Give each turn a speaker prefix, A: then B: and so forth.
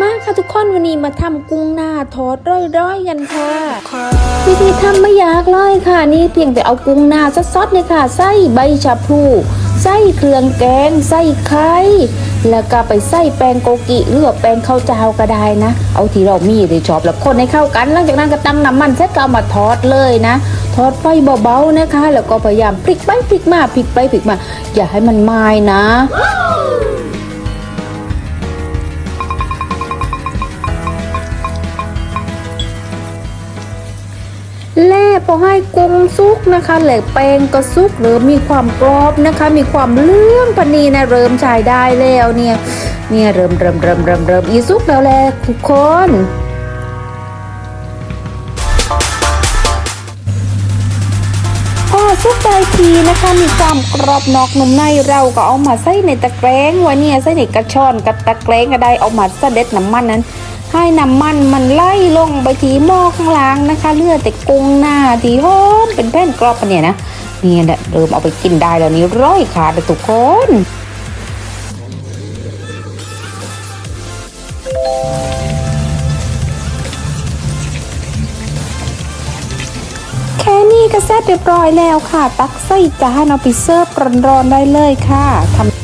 A: มาค่ะทุกคนวันนี้มาทำกุ้งหน้าทอดร้อยๆกันค่ะ วิธีทำไม่ยากเลยค่ะ นี่เพียงแต่เอากุ้งหน้าซดๆเลยค่ะใส่ใบชะพลูใส่เครื่องแกงใส่ไข่แล้วก็ไปใส่แป้งโกกิหรือว่าแป้งข้าวเจ้าก็ได้นะ เอาที่เรามีที่ชอบแล้วคนให้เข้ากัน หลังจากนั้นก็ตั้งน้ำมันเสร็จก็เอามาทอดเลยนะ ทอดไฟเบาๆนะคะ แล้วก็พยายามพลิกไปพลิกมาพลิกไปพลิกมา อย่าให้มันไหม้นะ พอให้กุ้งซุกนะคะแหลกแป้งก็ซุกหรือมีความกรอบนะคะ มีความเลื่องปนีนะเริ่มใช้ได้แล้วเนี่ยเนี่ยเริ่มเริ่มเริ่มเริ่มเริ่มอีซุกแล้วแหละทุกคนพอซุปได้ทีนะคะมีความกรอบนอกนุ่มในเราก็เอามาใส่ในตะแกรงไว้เนี่ยใส่ในกระชอนกับตะแกรงก็ได้เอามาเสด็จน้ำมันนั้น ให้น้ำมันมันไล่ลงไปที่หม้อข้างล่างนะคะเลือดแต่กงหน้าที่หอมเป็นแผ่นกรอบปะเนี่ยนะเนี่ยแหละเริ่มเอาไปกินได้แล้วนี่ร้อยขาดเลยทุกคนแค่นี้ก็เสร็จเรียบร้อยแล้วค่ะ ตักใส่จานเอาไปเสิร์ฟร้อนๆได้เลยค่ะทำ